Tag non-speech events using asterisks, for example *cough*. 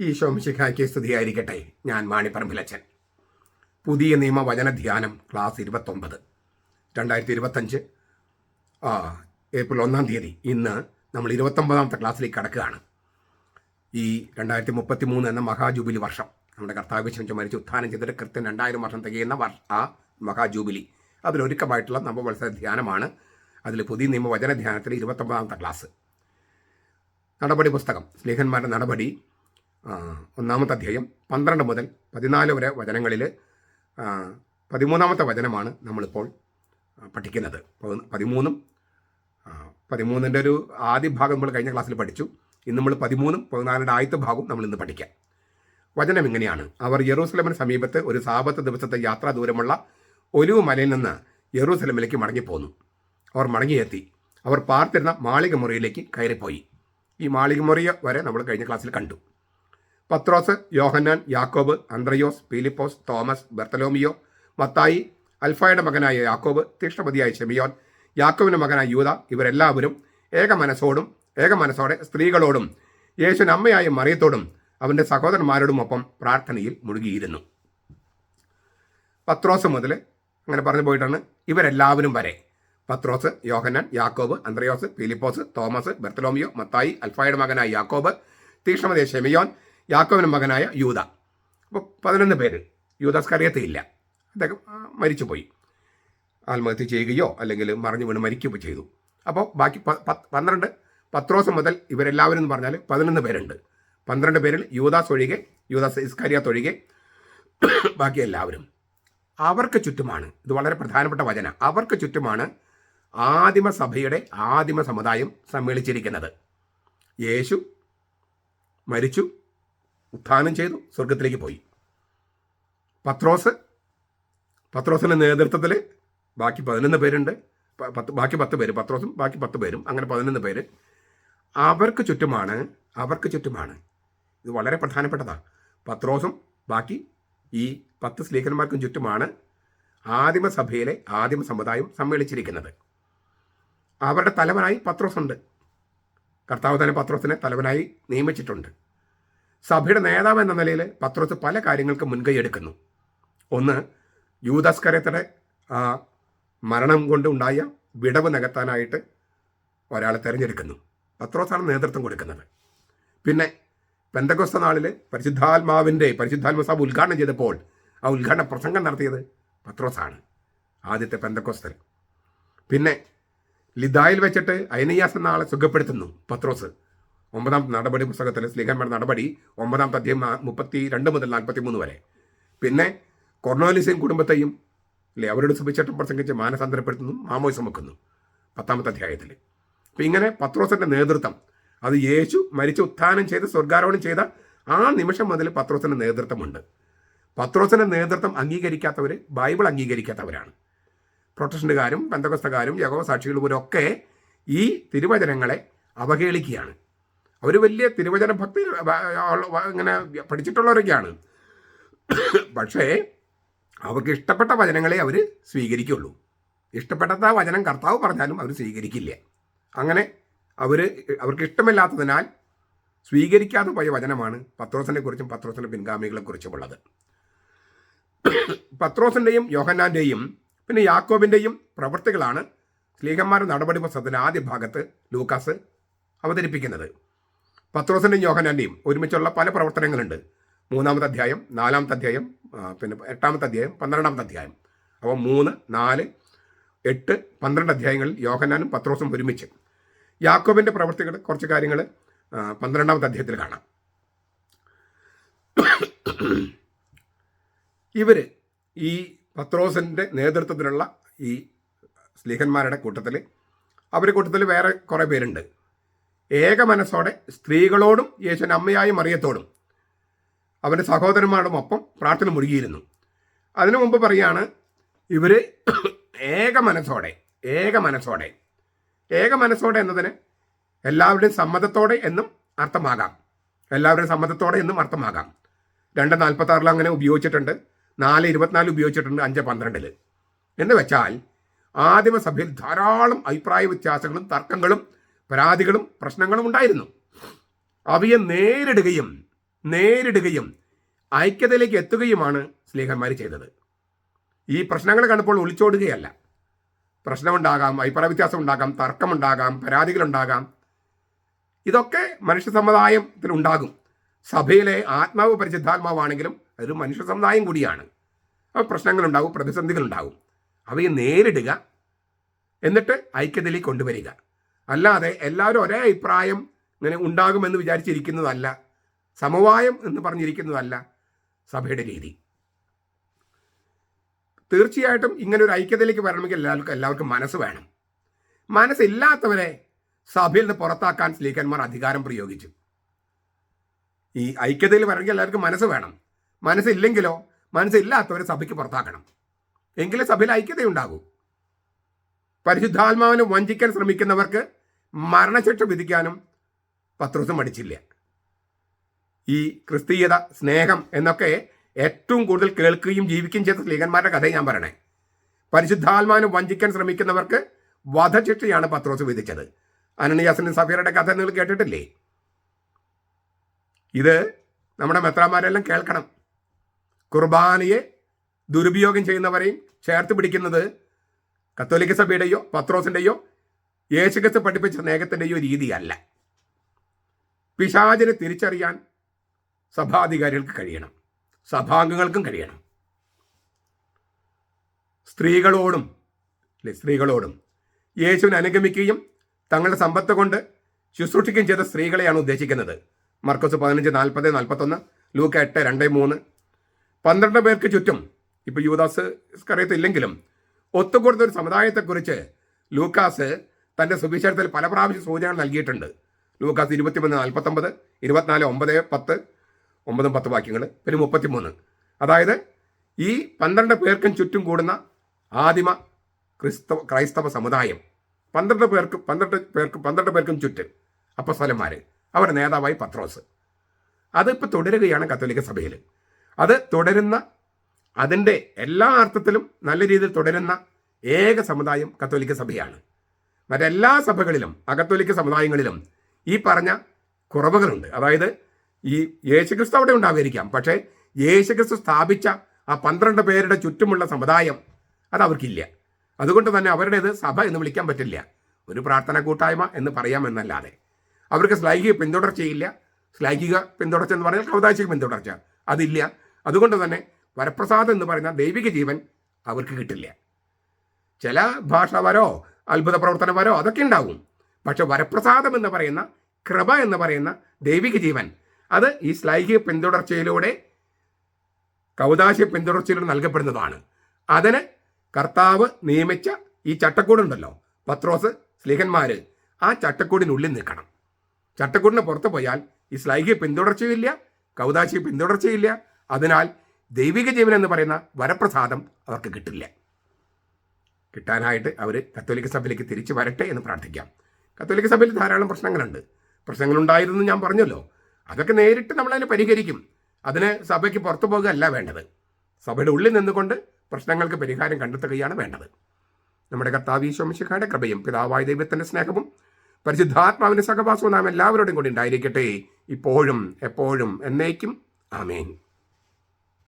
ഈശോ മിശിഖായ്ക്ക് സ്തുതിയായിരിക്കട്ടെ. ഞാൻ മാണിപ്പറമ്പിലച്ചൻ പുതിയ നിയമ വചന ധ്യാനം ക്ലാസ് ഇരുപത്തൊമ്പത്. രണ്ടായിരത്തി ഇരുപത്തഞ്ച് ഏപ്രിൽ ഒന്നാം തീയതി ഇന്ന് നമ്മൾ ഇരുപത്തൊമ്പതാമത്തെ ക്ലാസ്സിലേക്ക് കടക്കുകയാണ്. ഈ രണ്ടായിരത്തി മുപ്പത്തി മൂന്ന് എന്ന മഹാജൂബിലി വർഷം നമ്മുടെ കർത്താവ് ശ്രമിച്ച് മരിച്ച് ഉത്ഥാനം ചെയ്തിട്ട് കൃത്യം രണ്ടായിരം വർഷം തികയുന്ന വർഷ ആ മഹാജൂബിലി. അതിലൊരുക്കമായിട്ടുള്ള നവവത്സര ധ്യാനമാണ് അതിൽ പുതിയ നിയമ വചന ധ്യാനത്തിൽ ഇരുപത്തൊമ്പതാമത്തെ ക്ലാസ്. നടപടി പുസ്തകം സ്നേഹന്മാരുടെ നടപടി ഒന്നാമത്തെ അധ്യായം പന്ത്രണ്ട് മുതൽ പതിനാല് വരെ വചനങ്ങളിൽ പതിമൂന്നാമത്തെ വചനമാണ് നമ്മളിപ്പോൾ പഠിക്കുന്നത്. പതി- പതിമൂന്നും പതിമൂന്നിന്റെ ഒരു ആദ്യ ഭാഗം നമ്മൾ കഴിഞ്ഞ ക്ലാസ്സിൽ പഠിച്ചു. ഇന്ന് നമ്മൾ പതിമൂന്നും പതിനാലിന്റെ ആദ്യത്തെ ഭാഗവും നമ്മൾ ഇന്ന് പഠിക്കാം. വചനം ഇങ്ങനെയാണ് അവർ യെറൂസലമിന് സമീപത്ത് ഒരു സാപത്ത് ദിവസത്തെ യാത്രാ ദൂരമുള്ള ഒലിവ് മലയിൽ നിന്ന് യെറൂസലമിലേക്ക് മടങ്ങിപ്പോന്നു. അവർ മടങ്ങിയെത്തി. അവർ പാർത്തിരുന്ന മാളിക മുറിയിലേക്ക് കയറിപ്പോയി. ഈ മാളിക മുറിയ വരെ നമ്മൾ കഴിഞ്ഞ ക്ലാസ്സിൽ കണ്ടു. പത്രോസ് യോഹന്നാൻ യാക്കോബ് അന്ത്രയോസ് പീലിപ്പോസ് തോമസ് ബർത്തലോമിയോ മത്തായി അൽഫായുടെ മകനായ യാക്കോബ് തീഷ്ണപതിയായ ഷെമിയോൻ യാക്കോബിന്റെ മകനായ യൂത ഇവരെല്ലാവരും ഏക മനസ്സോടും ഏക മനസ്സോടെ സ്ത്രീകളോടും യേശുവിന് അമ്മയായ മറിയത്തോടും അവന്റെ സഹോദരന്മാരോടുമൊപ്പം പ്രാർത്ഥനയിൽ മുഴുകിയിരുന്നു. പത്രോസ് മുതൽ അങ്ങനെ പറഞ്ഞു പോയിട്ടാണ് ഇവരെല്ലാവരും വരെ. പത്രോസ് യോഹന്നാൻ യാക്കോബ് അന്ത്രയോസ് ഫിലിപ്പോസ് തോമസ് ബെർത്തലോമിയോ മത്തായി അൽഫായുടെ മകനായ യാക്കോബ് തീക്ഷ്ണമതി ഷെമിയോൻ യാക്കോബിന്റെ മകനായ യൂത അപ്പോൾ പതിനൊന്ന് പേര്. യൂദാസ് കറിയത്തില്ല അദ്ദേഹം മരിച്ചുപോയി. ആത്മഹത്യ ചെയ്യുകയോ അല്ലെങ്കിൽ മറിഞ്ഞു വീണ് മരിക്കുകയോ ചെയ്തു. അപ്പോൾ ബാക്കി പന്ത്രണ്ട് പത്രോസം മുതൽ ഇവരെല്ലാവരും എന്ന് പറഞ്ഞാൽ പതിനൊന്ന് പേരുണ്ട്. പന്ത്രണ്ട് പേരിൽ യൂദാസ് ഒഴികെ യൂദാസ് ഇസ്കാരിയാത്ത് ഒഴികെ *coughs* ബാക്കി എല്ലാവരും. അവർക്ക് ചുറ്റുമാണ് ഇത് വളരെ പ്രധാനപ്പെട്ട വചന അവർക്ക് ചുറ്റുമാണ് ആദിമ സഭയുടെ ആദിമ സമുദായം സമ്മേളിച്ചിരിക്കുന്നത്. യേശു മരിച്ചു ഉത്ഥാനം ചെയ്തു സ്വർഗത്തിലേക്ക് പോയി. പത്രോസ് പത്രോസിന്റെ നേതൃത്വത്തിൽ ബാക്കി പതിനൊന്ന് പേരുണ്ട്. പത്ത് ബാക്കി പത്ത് പേര് പത്രോസും ബാക്കി പത്ത് പേരും അങ്ങനെ പതിനൊന്ന് പേര്. അവർക്ക് ചുറ്റുമാണ് അവർക്ക് ചുറ്റുമാണ്. ഇത് വളരെ പ്രധാനപ്പെട്ടതാണ് പത്രോസും ബാക്കി ഈ പത്ത് സ്ലീഹന്മാർക്കും ചുറ്റുമാണ് ആദിമസഭയിലെ ആദിമ സമുദായം സമ്മേളിച്ചിരിക്കുന്നത്. അവരുടെ തലവനായി പത്രോസുണ്ട്. കർത്താവ് തന്നെ പത്രോസിനെ തലവനായി നിയമിച്ചിട്ടുണ്ട്. സഭയുടെ നേതാവ് എന്ന നിലയിൽ പത്രോസ് പല കാര്യങ്ങൾക്ക് മുൻകൈ എടുക്കുന്നു. ഒന്ന് യൂതസ്കരത്തിന്റെ മരണം കൊണ്ടുണ്ടായ വിടവ് നികത്താനായിട്ട് ഒരാളെ തിരഞ്ഞെടുക്കുന്നു. പത്രോസാണ് നേതൃത്വം കൊടുക്കുന്നത്. പിന്നെ പെന്തകോസ്ത നാളിൽ പരിശുദ്ധാത്മാവിന്റെ പരിശുദ്ധാത്മ സഭ ഉദ്ഘാടനം ചെയ്തപ്പോൾ ആ ഉദ്ഘാടന പ്രസംഗം നടത്തിയത് പത്രോസാണ് ആദ്യത്തെ പെന്തക്കോസ്തൽ പിന്നെ ലിദായിൽ വെച്ചിട്ട് അയനിയാസ് എന്ന ആളെ സുഖപ്പെടുത്തുന്നു പത്രോസ്. ഒമ്പതാം നടപടി പുസ്തകത്തിൽ സ്ലീഹന്മാരുടെ നടപടി ഒമ്പതാം അധ്യായം മുപ്പത്തി രണ്ട് മുതൽ നാൽപ്പത്തി മൂന്ന് വരെ. പിന്നെ കൊർണോലിസിയും കുടുംബത്തെയും അല്ലേ അവരോട് സുഭിച്ചേട്ടം പ്രസംഗിച്ച് മാനസാന്തരപ്പെടുത്തുന്നു മാമോയിസം വെക്കുന്നു പത്താമത്തെ അധ്യായത്തിൽ അപ്പം ഇങ്ങനെ പത്രോസിന്റെ നേതൃത്വം അത് യേശു മരിച്ച് ഉത്ഥാനം ചെയ്ത് സ്വർഗാരോഹണം ചെയ്ത ആ നിമിഷം മുതൽ പത്രോസിന്റെ നേതൃത്വമുണ്ട്. പത്രോസിന്റെ നേതൃത്വം അംഗീകരിക്കാത്തവർ ബൈബിൾ അംഗീകരിക്കാത്തവരാണ്. പ്രൊട്ടസ്റ്റന്റുകാരും ബന്ധകസ്ഥകാരും യഹോവ സാക്ഷികളും ഒക്കെ ഈ തിരുവചനങ്ങളെ അവഹേളിക്കുകയാണ്. അവർ വലിയ തിരുവചന ഭക്തി ഇങ്ങനെ പഠിച്ചിട്ടുള്ളവരൊക്കെയാണ്. പക്ഷേ അവർക്ക് ഇഷ്ടപ്പെട്ട വചനങ്ങളെ അവർ സ്വീകരിക്കുള്ളൂ. ഇഷ്ടപ്പെടാത്ത വചനം കർത്താവ് പറഞ്ഞാലും അവർ സ്വീകരിക്കില്ല. അങ്ങനെ അവർ അവർക്ക് ഇഷ്ടമില്ലാത്തതിനാൽ സ്വീകരിക്കാതെ പോയ വചനമാണ് പത്രോസിനെ കുറിച്ചും പത്രോസിന്റെ പിൻഗാമികളെ പത്രോസിന്റെയും യോഹന്നാന്റെയും പിന്നെ യാക്കോബിന്റെയും പ്രവൃത്തികളാണ് സ്ലീഹന്മാരുടെ നടപടി പുസ്തകത്തിന്റെ ആദ്യ ഭാഗത്ത് ലൂക്കാസ് അവതരിപ്പിക്കുന്നത്. പത്രോസിന്റെയും യോഹനാന്റെയും ഒരുമിച്ചുള്ള പല പ്രവർത്തനങ്ങളുണ്ട്. മൂന്നാമത്തെ അധ്യായം നാലാമത്തെ അധ്യായം പിന്നെ എട്ടാമത്തെ അധ്യായം പന്ത്രണ്ടാമത്തെ അധ്യായം. അപ്പോൾ മൂന്ന് നാല് എട്ട് പന്ത്രണ്ട് അധ്യായങ്ങളിൽ യോഹനാനും പത്രോസും ഒരുമിച്ച്. യാക്കോബിന്റെ പ്രവർത്തികൾ കുറച്ച് കാര്യങ്ങൾ പന്ത്രണ്ടാമത്തെ അധ്യായത്തിൽ കാണാം. ഇവർ ഈ പത്രോസിന്റെ നേതൃത്വത്തിലുള്ള ഈ സ്ലീഹന്മാരുടെ കൂട്ടത്തിൽ അവരുടെ കൂട്ടത്തിൽ വേറെ കുറേ പേരുണ്ട്. ഏക മനസ്സോടെ സ്ത്രീകളോടും യേശുവിന്റെ അമ്മയായ മറിയത്തോടും അവന്റെ സഹോദരന്മാരോടും ഒപ്പം പ്രാർത്ഥന മുഴുകിയിരുന്നു. അതിനു മുമ്പ് പറയാണ് ഇവർ ഏക മനസ്സോടെ ഏക മനസ്സോടെ ഏക മനസ്സോടെ എന്നതിന് എല്ലാവരുടെയും സമ്മതത്തോടെ എന്നും അർത്ഥമാകാം. എല്ലാവരുടെയും സമ്മതത്തോടെ എന്നും അർത്ഥമാകാം. രണ്ട് നാൽപ്പത്തി ആറിൽ അങ്ങനെ ഉപയോഗിച്ചിട്ടുണ്ട് നാല് ഇരുപത്തിനാല് ഉപയോഗിച്ചിട്ടുണ്ട് അഞ്ച് പന്ത്രണ്ടിൽ എന്ന് വെച്ചാൽ ആദിമസഭയിൽ ധാരാളം അഭിപ്രായ വ്യത്യാസങ്ങളും തർക്കങ്ങളും പരാതികളും പ്രശ്നങ്ങളും ഉണ്ടായിരുന്നു. അവയെ നേരിടുകയും നേരിടുകയും ഐക്യതയിലേക്ക് എത്തുകയുമാണ് സ്ലീഹന്മാർ ചെയ്തത്. ഈ പ്രശ്നങ്ങൾ കണ്ടപ്പോൾ ഒളിച്ചോടുകയല്ല. പ്രശ്നമുണ്ടാകാം അഭിപ്രായ വ്യത്യാസം ഉണ്ടാകാം തർക്കമുണ്ടാകാം പരാതികളുണ്ടാകാം. ഇതൊക്കെ മനുഷ്യ സമുദായത്തിൽ ഉണ്ടാകും. സഭയിലെ ആത്മാവ് പരിശുദ്ധാത്മാവാണെങ്കിലും അതൊരു മനുഷ്യ സമുദായം കൂടിയാണ്. അപ്പോൾ പ്രശ്നങ്ങളുണ്ടാകും പ്രതിസന്ധികളുണ്ടാകും അവയെ നേരിടുക എന്നിട്ട് ഐക്യതയിലേക്ക് കൊണ്ടുവരിക. അല്ലാതെ എല്ലാവരും ഒരേ അഭിപ്രായം ഇങ്ങനെ ഉണ്ടാകുമെന്ന് വിചാരിച്ചിരിക്കുന്നതല്ല. സമവായം എന്ന് പറഞ്ഞിരിക്കുന്നതല്ല സഭയുടെ രീതി. തീർച്ചയായിട്ടും ഇങ്ങനെ ഒരു ഐക്യതയിലേക്ക് വരണമെങ്കിൽ എല്ലാവർക്കും എല്ലാവർക്കും മനസ്സ് വേണം. മനസ്സില്ലാത്തവരെ സഭയിൽ നിന്ന് പുറത്താക്കാൻ സ്ലീക്കന്മാർ അധികാരം പ്രയോഗിച്ചു. ഈ ഐക്യതയിൽ വരണമെങ്കിൽ എല്ലാവർക്കും മനസ്സ് വേണം. മനസ്സില്ലെങ്കിലോ മനസ്സില്ലാത്തവരെ സഭയ്ക്ക് പുറത്താക്കണം. എങ്കിലേ സഭയിൽ ഐക്യതയുണ്ടാകൂ. പരിശുദ്ധാത്മാവിനെ വഞ്ചിക്കാൻ ശ്രമിക്കുന്നവർക്ക് മരണശിക്ഷ വിധിക്കാനും പത്രോസ് മടിച്ചില്ല. ഈ ക്രിസ്തീയത സ്നേഹം എന്നൊക്കെ ഏറ്റവും കൂടുതൽ കേൾക്കുകയും ജീവിക്കുകയും ചെയ്ത സ്ത്രീകന്മാരുടെ കഥ ഞാൻ പറയണേ. പരിശുദ്ധാത്മാനം വഞ്ചിക്കാൻ ശ്രമിക്കുന്നവർക്ക് വധശിക്ഷയാണ് പത്രോസ് വിധിച്ചത്. അനണിയാസിനും സഫീറയുടെ കഥ നിങ്ങൾ കേട്ടിട്ടില്ലേ? ഇത് നമ്മുടെ മെത്രാമാരെല്ലാം കേൾക്കണം. കുർബാനയെ ദുരുപയോഗം ചെയ്യുന്നവരെയും ചേർത്ത് പിടിക്കുന്നത് കത്തോലിക്ക സഭയുടെയോ പത്രോസിന്റെയോ യേശുക്രിസ്തു പഠിപ്പിച്ച സ്നേഹത്തിന്റെയോ രീതിയല്ല. പിശാചിനെ തിരിച്ചറിയാൻ സഭാധികാരികൾക്ക് കഴിയണം. സഭാംഗങ്ങൾക്കും കഴിയണം. സ്ത്രീകളോടും അല്ലെ സ്ത്രീകളോടും യേശുവിനെ അനുഗമിക്കുകയും തങ്ങളുടെ സമ്പത്ത് കൊണ്ട് ശുശ്രൂഷിക്കുകയും ചെയ്ത സ്ത്രീകളെയാണ് ഉദ്ദേശിക്കുന്നത്. മർക്കോസ് പതിനഞ്ച് നാൽപ്പത് നാൽപ്പത്തൊന്ന് ലൂക്ക് എട്ട് രണ്ട് മൂന്ന്. പന്ത്രണ്ട് പേർക്ക് ചുറ്റും ഇപ്പോൾ യുവദാസ് അറിയത്തില്ലെങ്കിലും ഒത്തുകൂടുന്ന ഒരു സമുദായത്തെക്കുറിച്ച് ലൂക്കാസ് തന്റെ സുവിശേഷത്തിൽ പല പ്രാവശ്യം സൂചനകൾ നൽകിയിട്ടുണ്ട്. ലൂക്കാസ് ഇരുപത്തിമൂന്ന് നാൽപ്പത്തൊമ്പത് ഇരുപത്തിനാല് ഒമ്പത് പത്ത് ഒമ്പതും പത്ത് വാക്യങ്ങൾ പിന്നെ മുപ്പത്തിമൂന്ന്. അതായത് ഈ പന്ത്രണ്ട് പേർക്കും ചുറ്റും കൂടുന്ന ആദിമ ക്രിസ്തവ ക്രൈസ്തവ സമുദായം. പന്ത്രണ്ട് പേർക്ക് പന്ത്രണ്ട് പേർക്ക് പന്ത്രണ്ട് പേർക്കും ചുറ്റും അപ്പസ്വലന്മാർ അവരുടെ നേതാവായി പത്രോസ്. അതിപ്പോൾ തുടരുകയാണ് കത്തോലിക്ക സഭയിൽ അത് തുടരുന്ന അതിന്റെ എല്ലാ അർത്ഥത്തിലും നല്ല രീതിയിൽ തുടരുന്ന ഏക സമുദായം കത്തോലിക്ക സഭയാണ്. മറ്റെല്ലാ സഭകളിലും അകത്തോലിക്ക സമുദായങ്ങളിലും ഈ പറഞ്ഞ കുറവുകളുണ്ട്. അതായത് ഈ യേശുക്രിസ്തു അവിടെ ഉണ്ടാവുമായിരിക്കാം. പക്ഷേ യേശുക്രിസ്തു സ്ഥാപിച്ച ആ പന്ത്രണ്ട് പേരുടെ ചുറ്റുമുള്ള സമുദായം അത് അവർക്കില്ല. അതുകൊണ്ട് തന്നെ അവരുടേത് സഭ എന്ന് വിളിക്കാൻ പറ്റില്ല. ഒരു പ്രാർത്ഥന കൂട്ടായ്മ എന്ന് പറയാമെന്നല്ലാതെ. അവർക്ക് ശ്ലൈഹിക പിന്തുടർച്ചയില്ല. ശ്ലൈഹിക പിന്തുടർച്ച എന്ന് പറഞ്ഞാൽ കൗതാശിക പിന്തുടർച്ച. അതില്ല. അതുകൊണ്ട് തന്നെ വരപ്രസാദം എന്ന് പറയുന്ന ദൈവിക ജീവൻ അവർക്ക് കിട്ടില്ല. ചില ഭാഷാവരോ അത്ഭുത പ്രവർത്തനവരോ അതൊക്കെ ഉണ്ടാവും. പക്ഷെ വരപ്രസാദം എന്ന് പറയുന്ന കൃപ എന്ന് പറയുന്ന ദൈവിക ജീവൻ അത് ഈ ശ്ലൈഹിക പിന്തുടർച്ചയിലൂടെ കൗതാശ പിന്തുടർച്ചയിലൂടെ നൽകപ്പെടുന്നതാണ്. അതിന് കർത്താവ് നിയമിച്ച ഈ ചട്ടക്കൂടുണ്ടല്ലോ പത്രോസ് സ്ലിഹന്മാര് ആ ചട്ടക്കൂടിനുള്ളിൽ നിൽക്കണം. ചട്ടക്കൂടിന് പുറത്തു പോയാൽ ഈ ശ്ലൈഹിക പിന്തുടർച്ചയില്ല കൗതാശിക പിന്തുടർച്ചയില്ല. അതിനാൽ ദൈവിക ജീവൻ എന്ന് പറയുന്ന വരപ്രസാദം അവർക്ക് കിട്ടില്ല. കിട്ടാനായിട്ട് അവർ കത്തോലിക്ക സഭയിലേക്ക് തിരിച്ചു വരട്ടെ എന്ന് പ്രാർത്ഥിക്കാം. കത്തോലിക്ക സഭയിൽ ധാരാളം പ്രശ്നങ്ങളുണ്ട്. പ്രശ്നങ്ങളുണ്ടായിരുന്നു ഞാൻ പറഞ്ഞല്ലോ. അതൊക്കെ നേരിട്ട് നമ്മളതിനെ പരിഹരിക്കും. അതിന് സഭയ്ക്ക് പുറത്തു പോകുകയല്ല വേണ്ടത്. സഭയുടെ ഉള്ളിൽ നിന്നുകൊണ്ട് പ്രശ്നങ്ങൾക്ക് പരിഹാരം കണ്ടെത്തുകയാണ് വേണ്ടത്. നമ്മുടെ കർത്താവ് ഈശോമിശിഖായുടെ കൃപയും പിതാവായ ദൈവത്തിന്റെ സ്നേഹവും പരിശുദ്ധാത്മാവിന്റെ സഹവാസവും നാം എല്ലാവരോടും കൂടി ഉണ്ടായിരിക്കട്ടെ. ഇപ്പോഴും എപ്പോഴും എന്നേക്കും. ആമേൻ.